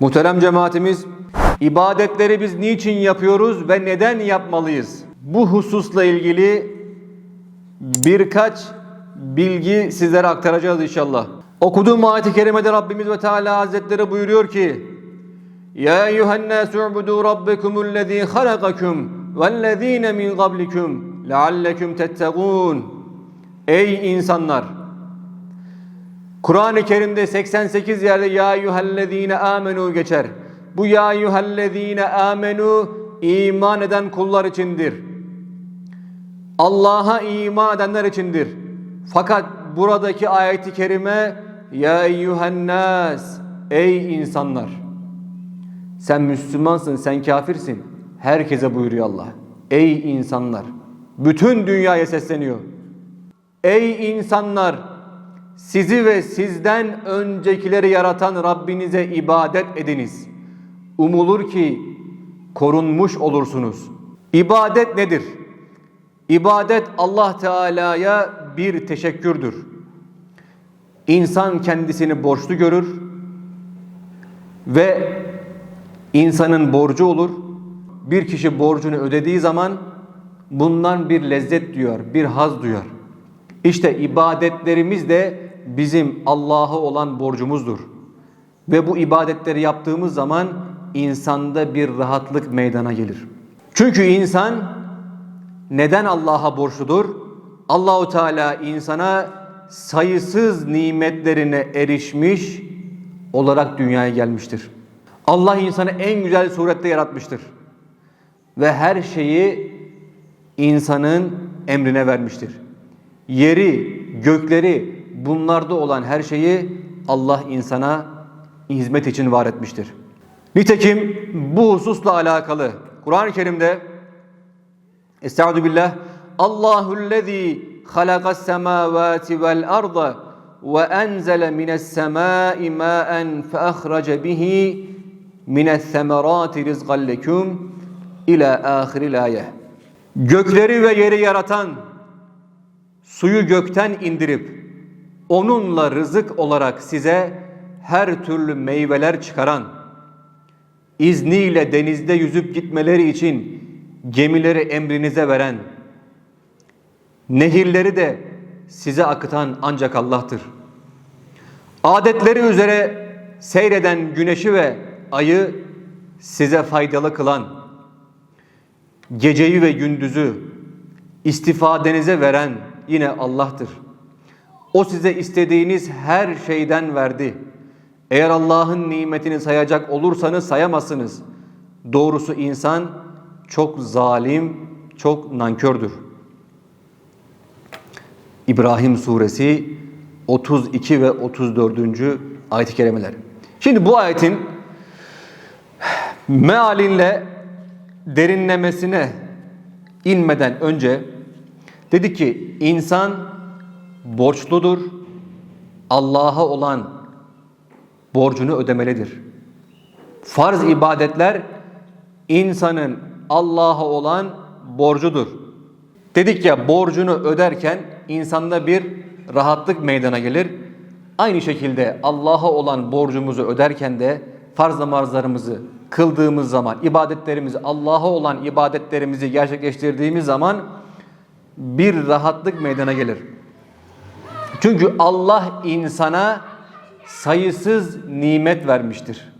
Muhterem cemaatimiz, ibadetleri biz niçin yapıyoruz ve neden yapmalıyız? Bu hususla ilgili birkaç bilgi sizlere aktaracağız inşallah. Okuduğum ayet-i kerimede Rabbimiz ve Teala Hazretleri buyuruyor ki Ya eyyühen nâsü u'budu rabbekumullezî halakakum vellezîne min qablikum leallekum tettegûn Ey insanlar! Kur'an-ı Kerim'de 88 yerde ya eyyühellezîne amenu geçer. Bu ya eyyühellezîne amenu iman eden kullar içindir. Allah'a iman edenler içindir. Fakat buradaki ayeti kerime ya eyyühennas ey insanlar. Sen Müslümansın, sen kafirsin. Herkese buyuruyor Allah. Ey insanlar. Bütün dünyaya sesleniyor. Ey insanlar! Sizi ve sizden öncekileri yaratan Rabbinize ibadet ediniz. Umulur ki korunmuş olursunuz. İbadet nedir? İbadet Allah Teala'ya bir teşekkürdür. İnsan kendisini borçlu görür ve insanın borcu olur. Bir kişi borcunu ödediği zaman bundan bir lezzet duyar, bir haz duyar. İşte ibadetlerimiz de bizim Allah'a olan borcumuzdur. Ve bu ibadetleri yaptığımız zaman insanda bir rahatlık meydana gelir. Çünkü insan neden Allah'a borçludur? Allahu Teala insana sayısız nimetlerine erişmiş olarak dünyaya gelmiştir. Allah insanı en güzel surette yaratmıştır. Ve her şeyi insanın emrine vermiştir. Yeri, gökleri, bunlarda olan her şeyi Allah insana hizmet için var etmiştir. Nitekim bu hususla alakalı Kur'an-ı Kerim'de Estaizu billah Allahullezî halakas semâvâti vel arda ve enzele mines semâi mâen fe ahrace bihi mines semerâti rizqan lekûm ila ahiril ayet. Gökleri ve yeri yaratan, suyu gökten indirip onunla rızık olarak size her türlü meyveler çıkaran, izniyle denizde yüzüp gitmeleri için gemileri emrinize veren, nehirleri de size akıtan ancak Allah'tır. Adetleri üzere seyreden güneşi ve ayı size faydalı kılan, geceyi ve gündüzü istifadenize veren yine Allah'tır. O size istediğiniz her şeyden verdi. Eğer Allah'ın nimetini sayacak olursanız sayamazsınız. Doğrusu insan çok zalim, çok nankördür. İbrahim suresi 32 ve 34. ayet-i kerimeler. Şimdi bu ayetin mealinle derinlemesine inmeden önce dedi ki insan borçludur. Allah'a olan borcunu ödemelidir. Farz ibadetler insanın Allah'a olan borcudur. Dedik ya borcunu öderken insanda bir rahatlık meydana gelir. Aynı şekilde Allah'a olan borcumuzu öderken de farz namazlarımızı kıldığımız zaman, ibadetlerimizi, Allah'a olan ibadetlerimizi gerçekleştirdiğimiz zaman bir rahatlık meydana gelir. Çünkü Allah insana sayısız nimet vermiştir.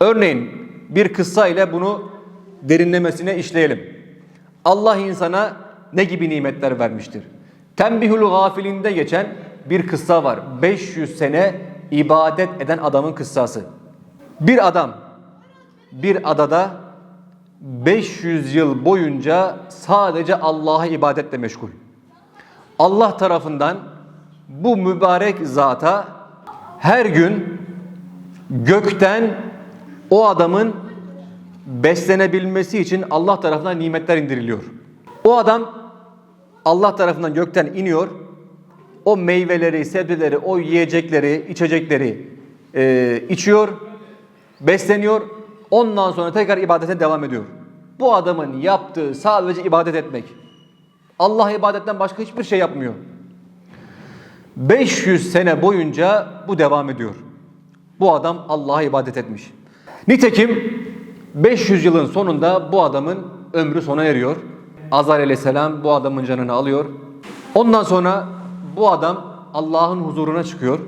Örneğin bir kıssa ile bunu derinlemesine işleyelim. Allah insana ne gibi nimetler vermiştir? Tembihül Gafilinde geçen bir kıssa var. 500 sene ibadet eden adamın kıssası. Bir adam bir adada 500 yıl boyunca sadece Allah'a ibadetle meşgul. Allah tarafından bu mübarek zata her gün gökten o adamın beslenebilmesi için Allah tarafından nimetler indiriliyor. O adam Allah tarafından gökten iniyor. O meyveleri, sebzeleri, o yiyecekleri, içecekleri e, içiyor, besleniyor. Ondan sonra tekrar ibadete devam ediyor. Bu adamın yaptığı sadece ibadet etmek. Allah ibadetten başka hiçbir şey yapmıyor. 500 sene boyunca bu devam ediyor. Bu adam Allah'a ibadet etmiş. Nitekim 500 yılın sonunda bu adamın ömrü sona eriyor. Azar aleyhisselam bu adamın canını alıyor. Ondan sonra bu adam Allah'ın huzuruna çıkıyor.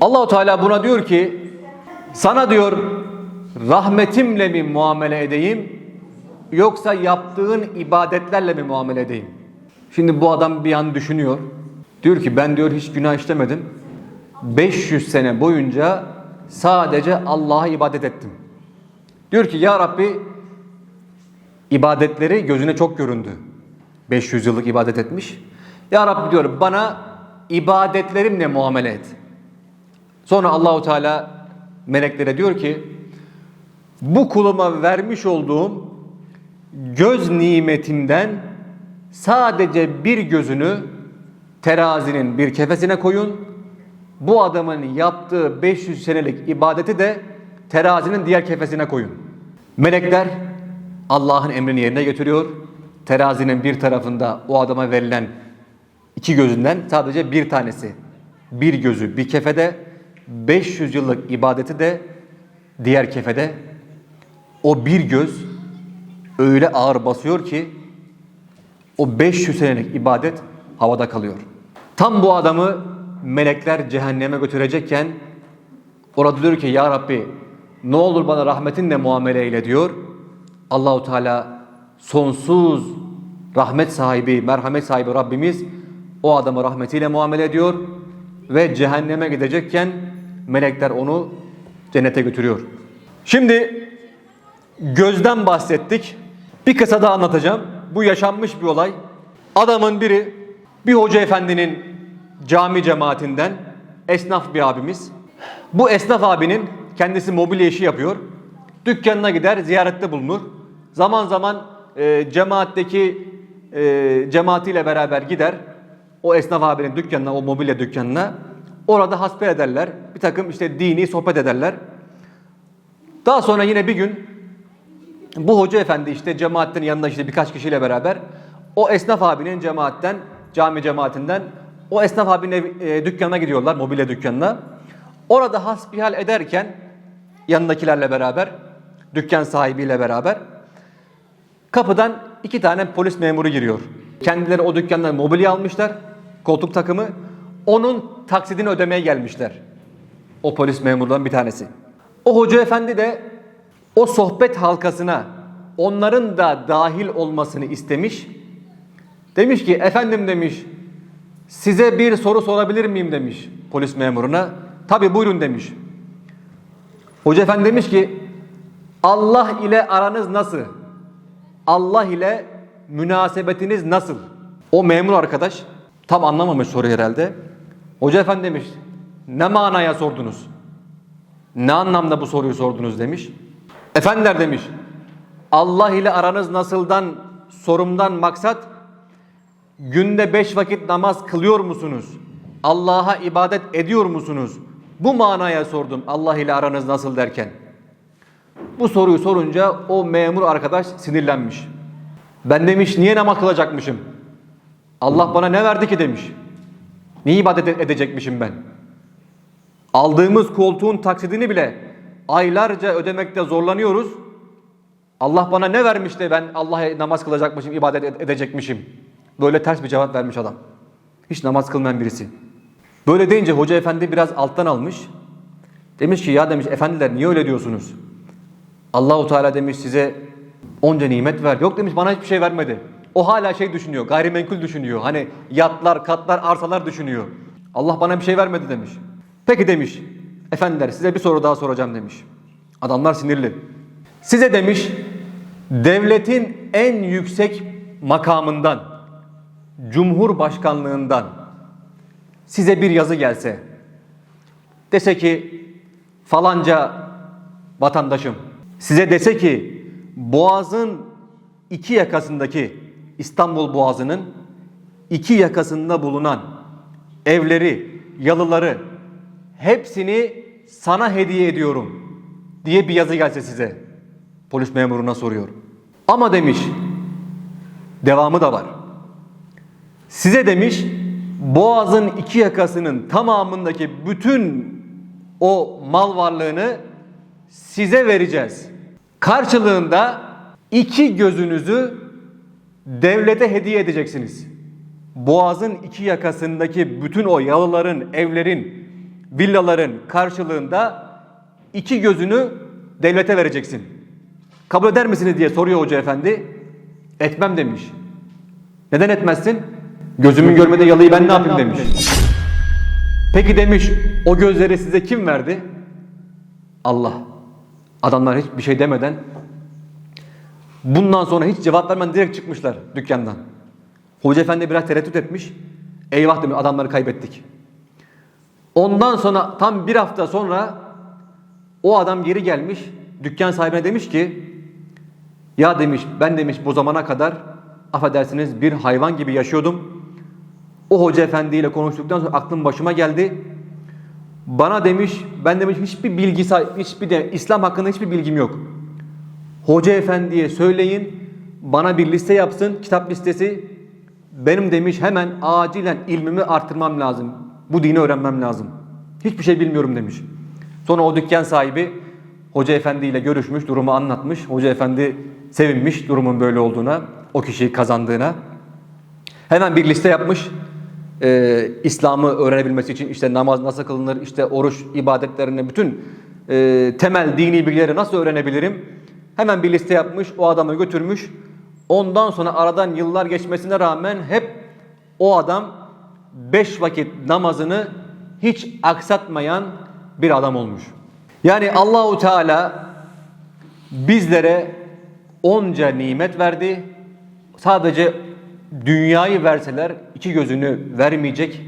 Allahu Teala buna diyor ki sana diyor rahmetimle mi muamele edeyim yoksa yaptığın ibadetlerle mi muamele edeyim? Şimdi bu adam bir an düşünüyor. Diyor ki ben diyor hiç günah işlemedim. 500 sene boyunca sadece Allah'a ibadet ettim. Diyor ki ya Rabbi ibadetleri gözüne çok göründü. 500 yıllık ibadet etmiş. Ya Rabbi diyor bana ibadetlerimle muamele et. Sonra Allahu Teala meleklere diyor ki bu kuluma vermiş olduğum göz nimetimden sadece bir gözünü terazinin bir kefesine koyun. Bu adamın yaptığı 500 senelik ibadeti de terazinin diğer kefesine koyun. Melekler Allah'ın emrini yerine getiriyor. Terazinin bir tarafında o adama verilen iki gözünden sadece bir tanesi bir gözü bir kefede 500 yıllık ibadeti de diğer kefede o bir göz öyle ağır basıyor ki o 500 senelik ibadet havada kalıyor. Tam bu adamı melekler cehenneme götürecekken orada diyor ki ya Rabbi ne olur bana rahmetinle muamele eyle diyor. Allahu Teala sonsuz rahmet sahibi, merhamet sahibi Rabbimiz o adamı rahmetiyle muamele ediyor ve cehenneme gidecekken melekler onu cennete götürüyor. Şimdi gözden bahsettik. Bir kısa daha anlatacağım. Bu yaşanmış bir olay. Adamın biri bir hoca efendinin cami cemaatinden esnaf bir abimiz. Bu esnaf abinin kendisi mobilya işi yapıyor. Dükkanına gider, ziyarette bulunur. Zaman zaman e, cemaatteki e, cemaatiyle beraber gider. O esnaf abinin dükkanına, o mobilya dükkanına. Orada hasbel ederler. Bir takım işte dini sohbet ederler. Daha sonra yine bir gün bu hoca efendi işte cemaatin yanında işte birkaç kişiyle beraber o esnaf abinin cemaatten, cami cemaatinden o esnaf abinin e, dükkanına gidiyorlar, mobilya dükkanına. Orada hasbihal ederken yanındakilerle beraber, dükkan sahibiyle beraber kapıdan iki tane polis memuru giriyor. Kendileri o dükkandan mobilya almışlar, koltuk takımı. Onun taksidini ödemeye gelmişler. O polis memurlarından bir tanesi. O hoca efendi de o sohbet halkasına onların da dahil olmasını istemiş. Demiş ki efendim demiş size bir soru sorabilir miyim demiş polis memuruna. Tabi buyurun demiş. Hoca efendi demiş ki Allah ile aranız nasıl? Allah ile münasebetiniz nasıl? O memur arkadaş tam anlamamış soruyu herhalde. Hoca efendi demiş ne manaya sordunuz? Ne anlamda bu soruyu sordunuz demiş. Efendiler demiş. Allah ile aranız nasıldan sorumdan maksat günde beş vakit namaz kılıyor musunuz? Allah'a ibadet ediyor musunuz? Bu manaya sordum Allah ile aranız nasıl derken. Bu soruyu sorunca o memur arkadaş sinirlenmiş. Ben demiş niye namaz kılacakmışım? Allah bana ne verdi ki demiş. Niye ibadet edecekmişim ben? Aldığımız koltuğun taksidini bile aylarca ödemekte zorlanıyoruz. Allah bana ne vermiş de ben Allah'a namaz kılacakmışım, ibadet ed- edecekmişim. Böyle ters bir cevap vermiş adam. Hiç namaz kılmayan birisi. Böyle deyince hoca efendi biraz alttan almış. Demiş ki ya demiş efendiler niye öyle diyorsunuz? Allahu Teala demiş size onca nimet ver. Yok demiş bana hiçbir şey vermedi. O hala şey düşünüyor, gayrimenkul düşünüyor. Hani yatlar, katlar, arsalar düşünüyor. Allah bana bir şey vermedi demiş. Peki demiş, efendiler size bir soru daha soracağım demiş. Adamlar sinirli. Size demiş, devletin en yüksek makamından, cumhurbaşkanlığından size bir yazı gelse, dese ki falanca vatandaşım size dese ki Boğaz'ın iki yakasındaki İstanbul Boğazı'nın iki yakasında bulunan evleri, yalıları hepsini sana hediye ediyorum diye bir yazı gelse size. Polis memuruna soruyor. Ama demiş devamı da var. Size demiş Boğaz'ın iki yakasının tamamındaki bütün o mal varlığını size vereceğiz. Karşılığında iki gözünüzü devlete hediye edeceksiniz. Boğazın iki yakasındaki bütün o yalıların, evlerin, villaların karşılığında iki gözünü devlete vereceksin. Kabul eder misiniz diye soruyor hoca efendi. Etmem demiş. Neden etmezsin? Gözümün görmediği yalıyı ben ne yapayım demiş. Peki demiş o gözleri size kim verdi? Allah. Adamlar hiçbir şey demeden bundan sonra hiç cevap vermeden direkt çıkmışlar dükkandan. Hoca efendi biraz tereddüt etmiş. Eyvah demiş adamları kaybettik. Ondan sonra tam bir hafta sonra o adam geri gelmiş. Dükkan sahibine demiş ki ya demiş ben demiş bu zamana kadar affedersiniz bir hayvan gibi yaşıyordum. O hoca efendiyle konuştuktan sonra aklım başıma geldi. Bana demiş ben demiş hiçbir bilgi hiçbir de İslam hakkında hiçbir bilgim yok. Hoca efendiye söyleyin bana bir liste yapsın kitap listesi. Benim demiş hemen acilen ilmimi artırmam lazım. Bu dini öğrenmem lazım. Hiçbir şey bilmiyorum demiş. Sonra o dükkan sahibi hoca efendiyle görüşmüş, durumu anlatmış. Hoca efendi sevinmiş durumun böyle olduğuna, o kişiyi kazandığına. Hemen bir liste yapmış. Ee, İslam'ı öğrenebilmesi için işte namaz nasıl kılınır, işte oruç ibadetlerini, bütün e, temel dini bilgileri nasıl öğrenebilirim? Hemen bir liste yapmış, o adamı götürmüş. Ondan sonra aradan yıllar geçmesine rağmen hep o adam beş vakit namazını hiç aksatmayan bir adam olmuş. Yani Allahu Teala bizlere onca nimet verdi. Sadece dünyayı verseler iki gözünü vermeyecek.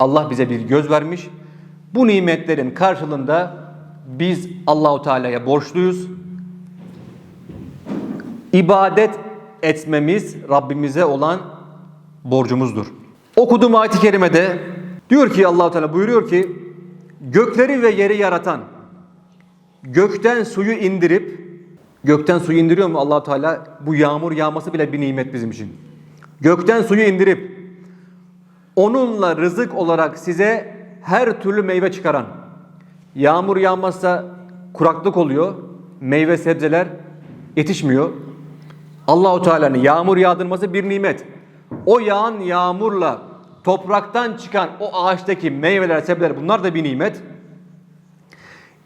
Allah bize bir göz vermiş. Bu nimetlerin karşılığında biz Allahu Teala'ya borçluyuz. İbadet etmemiz Rabbimize olan borcumuzdur. Okuduğum ayet-i kerimede diyor ki Allahu Teala buyuruyor ki gökleri ve yeri yaratan gökten suyu indirip gökten suyu indiriyor mu Allahu Teala? Bu yağmur yağması bile bir nimet bizim için. Gökten suyu indirip onunla rızık olarak size her türlü meyve çıkaran. Yağmur yağmazsa kuraklık oluyor. Meyve sebzeler yetişmiyor. Allahu Teala'nın yağmur yağdırması bir nimet. O yağan yağmurla topraktan çıkan o ağaçtaki meyveler, sebzeler bunlar da bir nimet.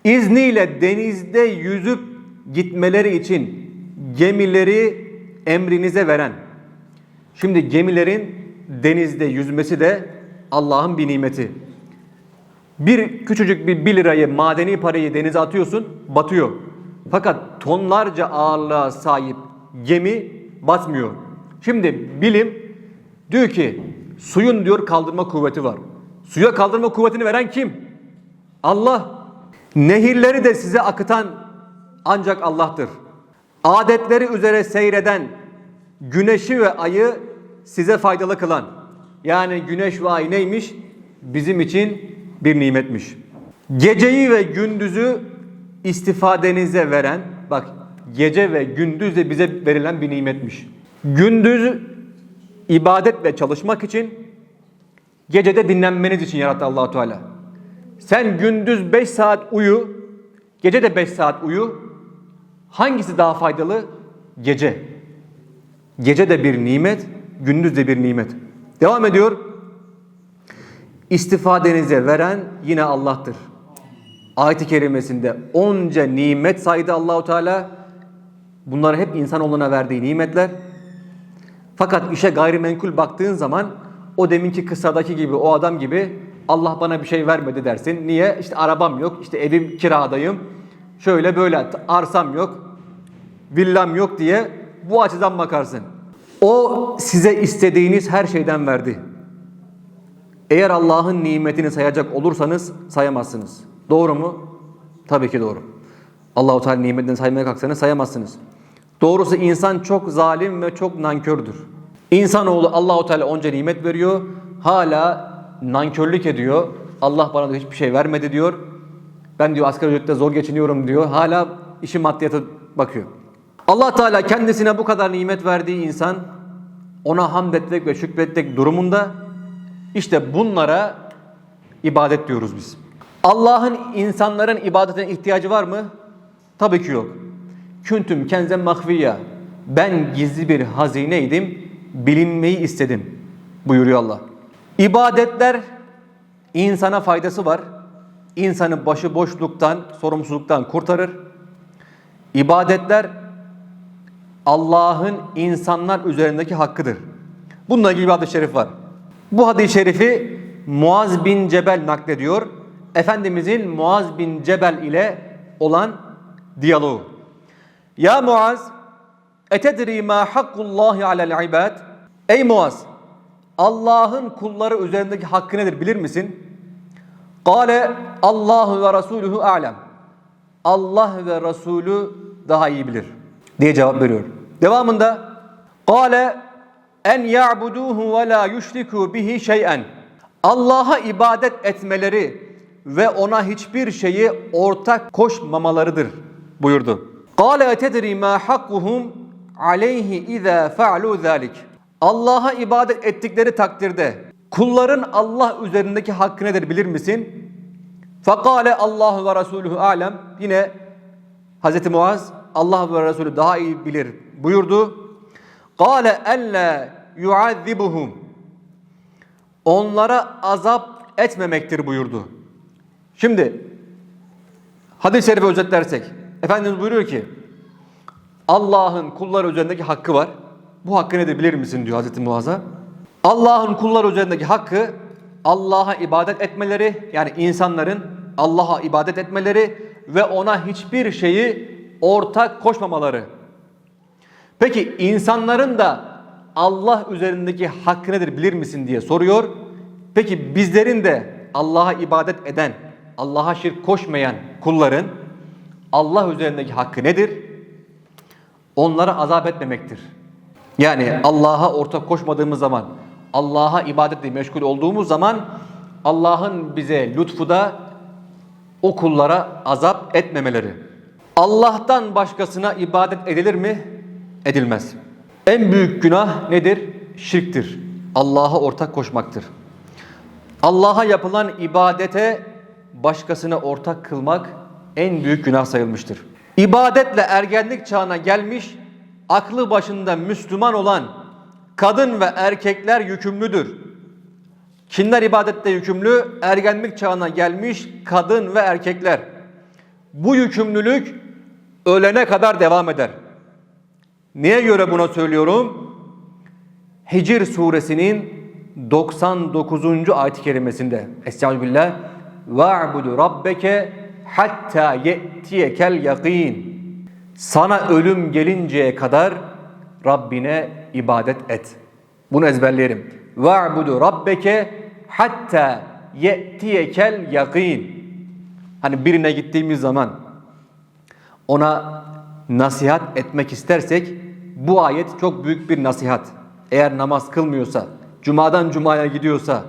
İzniyle denizde yüzüp gitmeleri için gemileri emrinize veren. Şimdi gemilerin denizde yüzmesi de Allah'ın bir nimeti. Bir küçücük bir 1 lirayı madeni parayı denize atıyorsun batıyor. Fakat tonlarca ağırlığa sahip gemi batmıyor. Şimdi bilim diyor ki suyun diyor kaldırma kuvveti var. Suya kaldırma kuvvetini veren kim? Allah. Nehirleri de size akıtan ancak Allah'tır. Adetleri üzere seyreden güneşi ve ayı size faydalı kılan. Yani güneş ve ay neymiş? Bizim için bir nimetmiş. Geceyi ve gündüzü istifadenize veren, bak gece ve gündüz de bize verilen bir nimetmiş. Gündüz ibadet ve çalışmak için, gecede dinlenmeniz için yarattı Allahu Teala. Sen gündüz 5 saat uyu, gece de 5 saat uyu. Hangisi daha faydalı? Gece. Gece de bir nimet, gündüz de bir nimet. Devam ediyor. İstifadenize veren yine Allah'tır. Ayet-i kerimesinde onca nimet saydı Allahu Teala. Bunlar hep insanoğluna verdiği nimetler. Fakat işe gayrimenkul baktığın zaman o deminki kıssadaki gibi o adam gibi Allah bana bir şey vermedi dersin. Niye? İşte arabam yok, işte evim kiradayım. Şöyle böyle arsam yok, villam yok diye bu açıdan bakarsın. O size istediğiniz her şeyden verdi. Eğer Allah'ın nimetini sayacak olursanız sayamazsınız. Doğru mu? Tabii ki doğru. Allahu Teala nimetini saymaya kalksanız sayamazsınız. Doğrusu insan çok zalim ve çok nankördür. İnsanoğlu Allahu Teala onca nimet veriyor. Hala nankörlük ediyor. Allah bana da hiçbir şey vermedi diyor. Ben diyor asgari ücretle zor geçiniyorum diyor. Hala işi maddiyata bakıyor. Allah Teala kendisine bu kadar nimet verdiği insan ona hamd etmek ve şükretmek durumunda işte bunlara ibadet diyoruz biz. Allah'ın insanların ibadetine ihtiyacı var mı? Tabii ki yok. Küntüm kenzen mahviya. Ben gizli bir hazineydim, bilinmeyi istedim buyuruyor Allah. İbadetler insana faydası var. İnsanı başıboşluktan, sorumsuzluktan kurtarır. İbadetler Allah'ın insanlar üzerindeki hakkıdır. Bununla ilgili bir hadis-i şerif var. Bu hadis-i şerifi Muaz bin Cebel naklediyor. Efendimizin Muaz bin Cebel ile olan diyaloğu. Ya Muaz, etedri ma hakkullahi alel ibad? Ey Muaz, Allah'ın kulları üzerindeki hakkı nedir bilir misin? Kale Allahu ve Resuluhu alem. Allah ve Resulü daha iyi bilir diye cevap veriyor. Devamında Kale en ya'buduhu ve la yüşriku bihi şey'en. Allah'a ibadet etmeleri ve ona hiçbir şeyi ortak koşmamalarıdır buyurdu. Kale etedri ma hakkuhum aleyhi iza fa'lu zalik. Allah'a ibadet ettikleri takdirde kulların Allah üzerindeki hakkı nedir bilir misin? Fakale Allahu ve Resuluhu alem. Yine Hz. Muaz Allah ve Resulü daha iyi bilir buyurdu. Kale elle yuazzibuhum. Onlara azap etmemektir buyurdu. Şimdi hadis-i şerifi özetlersek Efendimiz buyuruyor ki Allah'ın kulları üzerindeki hakkı var. Bu hakkı nedir bilir misin diyor Hazreti Muaz'a. Allah'ın kulları üzerindeki hakkı Allah'a ibadet etmeleri yani insanların Allah'a ibadet etmeleri ve ona hiçbir şeyi ortak koşmamaları. Peki insanların da Allah üzerindeki hakkı nedir bilir misin diye soruyor. Peki bizlerin de Allah'a ibadet eden, Allah'a şirk koşmayan kulların Allah üzerindeki hakkı nedir? Onlara azap etmemektir. Yani Allah'a ortak koşmadığımız zaman, Allah'a ibadetle meşgul olduğumuz zaman Allah'ın bize lütfu da o kullara azap etmemeleri. Allah'tan başkasına ibadet edilir mi? Edilmez. En büyük günah nedir? Şirktir. Allah'a ortak koşmaktır. Allah'a yapılan ibadete başkasına ortak kılmak en büyük günah sayılmıştır. İbadetle ergenlik çağına gelmiş, aklı başında Müslüman olan kadın ve erkekler yükümlüdür. Kimler ibadette yükümlü? Ergenlik çağına gelmiş kadın ve erkekler. Bu yükümlülük ölene kadar devam eder. Neye göre buna söylüyorum? Hicr suresinin 99. ayet-i kerimesinde Estağfirullah Ve'budu rabbeke hatta ye'tiyekel yakin Sana ölüm gelinceye kadar Rabbine ibadet et. Bunu ezberleyelim. Ve'budu rabbeke hatta ye'tiyekel yakin Hani birine gittiğimiz zaman ona nasihat etmek istersek bu ayet çok büyük bir nasihat. Eğer namaz kılmıyorsa, cumadan cumaya gidiyorsa,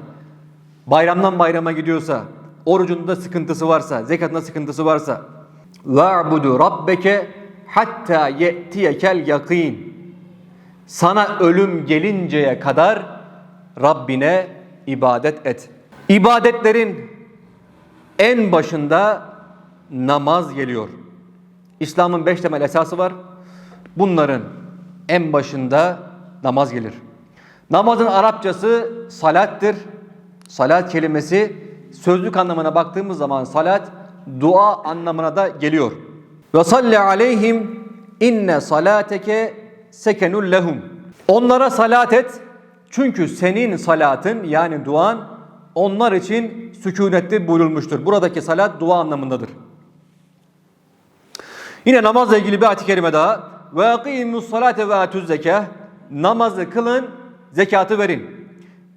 bayramdan bayrama gidiyorsa, orucunda sıkıntısı varsa, zekatında sıkıntısı varsa la'budu rabbeke hatta ye'tiyekel yakin sana ölüm gelinceye kadar Rabbine ibadet et. İbadetlerin en başında namaz geliyor. İslam'ın beş temel esası var. Bunların en başında namaz gelir. Namazın Arapçası salattır. Salat kelimesi sözlük anlamına baktığımız zaman salat dua anlamına da geliyor. Ve salli aleyhim inne salateke sekenul lehum. Onlara salat et çünkü senin salatın yani duan onlar için sükunetli buyurulmuştur. Buradaki salat dua anlamındadır. Yine namazla ilgili bir ayet-i kerime daha. Ve akimus salate ve atuz zekah. Namazı kılın, zekatı verin.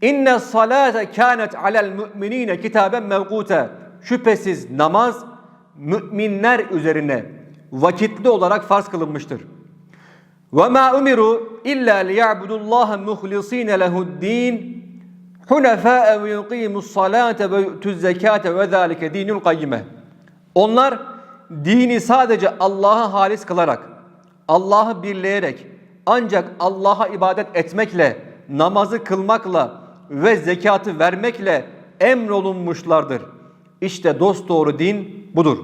İnne salate kânet alel müminine kitaben mevkute. Şüphesiz namaz müminler üzerine vakitli olarak farz kılınmıştır. Ve ma umiru illa liya'budullaha muhlisine lehu'd-din hunefa ve yuqimus salate ve yu'tuz zekate ve zalike dinul kayyime. Onlar dini sadece Allah'a halis kılarak, Allah'ı birleyerek, ancak Allah'a ibadet etmekle, namazı kılmakla ve zekatı vermekle emrolunmuşlardır. İşte dost doğru din budur.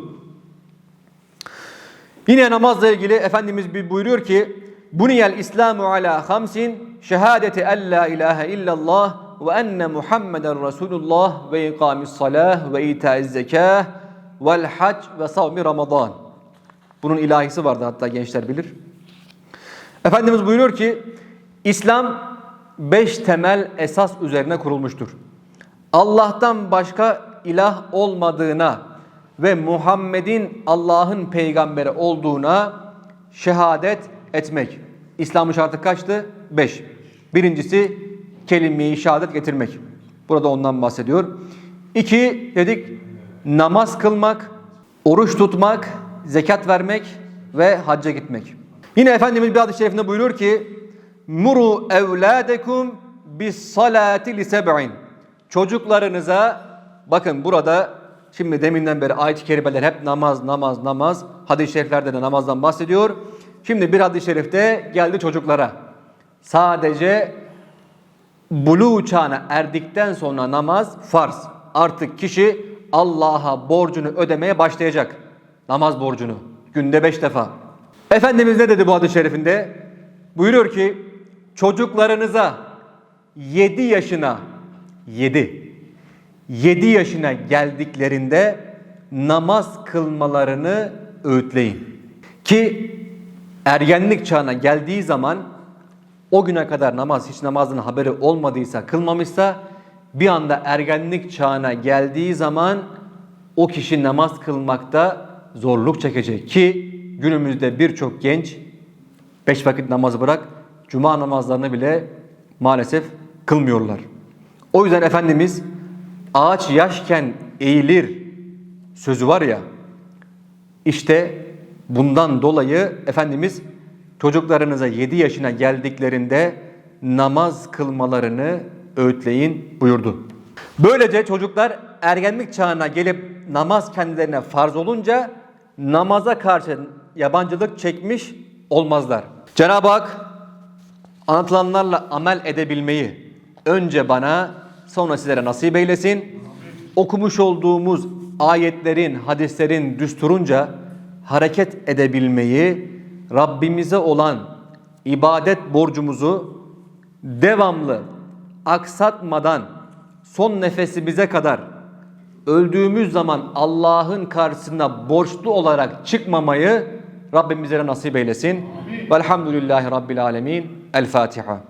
Yine namazla ilgili Efendimiz bir buyuruyor ki Buniyel İslamu ala hamsin şehadeti en la ilahe illallah ve enne Muhammeden Resulullah ve ikamis salah ve itaiz zekah vel hac ve savmi Ramazan. Bunun ilahisi vardı hatta gençler bilir. Efendimiz buyuruyor ki İslam beş temel esas üzerine kurulmuştur. Allah'tan başka ilah olmadığına ve Muhammed'in Allah'ın peygamberi olduğuna şehadet etmek. İslam'ın şartı kaçtı? Beş. Birincisi kelime-i şehadet getirmek. Burada ondan bahsediyor. İki dedik namaz kılmak, oruç tutmak, zekat vermek ve hacca gitmek. Yine Efendimiz bir hadis-i şerifinde buyuruyor ki Muru evladekum bis salati li seb'in. Çocuklarınıza bakın burada şimdi deminden beri ayet-i kerimeler hep namaz namaz namaz hadis-i şeriflerde de namazdan bahsediyor. Şimdi bir hadis-i şerifte geldi çocuklara. Sadece buluğ çağına erdikten sonra namaz farz. Artık kişi Allah'a borcunu ödemeye başlayacak. Namaz borcunu. Günde beş defa. Efendimiz ne dedi bu hadis-i şerifinde? Buyuruyor ki çocuklarınıza 7 yaşına 7 7 yaşına geldiklerinde namaz kılmalarını öğütleyin. Ki ergenlik çağına geldiği zaman o güne kadar namaz hiç namazın haberi olmadıysa, kılmamışsa bir anda ergenlik çağına geldiği zaman o kişi namaz kılmakta zorluk çekecek ki günümüzde birçok genç beş vakit namazı bırak cuma namazlarını bile maalesef kılmıyorlar. O yüzden Efendimiz ağaç yaşken eğilir sözü var ya işte bundan dolayı Efendimiz çocuklarınıza 7 yaşına geldiklerinde namaz kılmalarını öğütleyin buyurdu. Böylece çocuklar ergenlik çağına gelip namaz kendilerine farz olunca namaza karşı yabancılık çekmiş olmazlar. Cenab-ı Hak anlatılanlarla amel edebilmeyi önce bana sonra sizlere nasip eylesin. Okumuş olduğumuz ayetlerin, hadislerin düsturunca hareket edebilmeyi, Rabbimize olan ibadet borcumuzu devamlı aksatmadan son nefesimize kadar öldüğümüz zaman Allah'ın karşısına borçlu olarak çıkmamayı Rabbim bizlere nasip eylesin. Velhamdülillahi Rabbil Alemin. الفاتحة.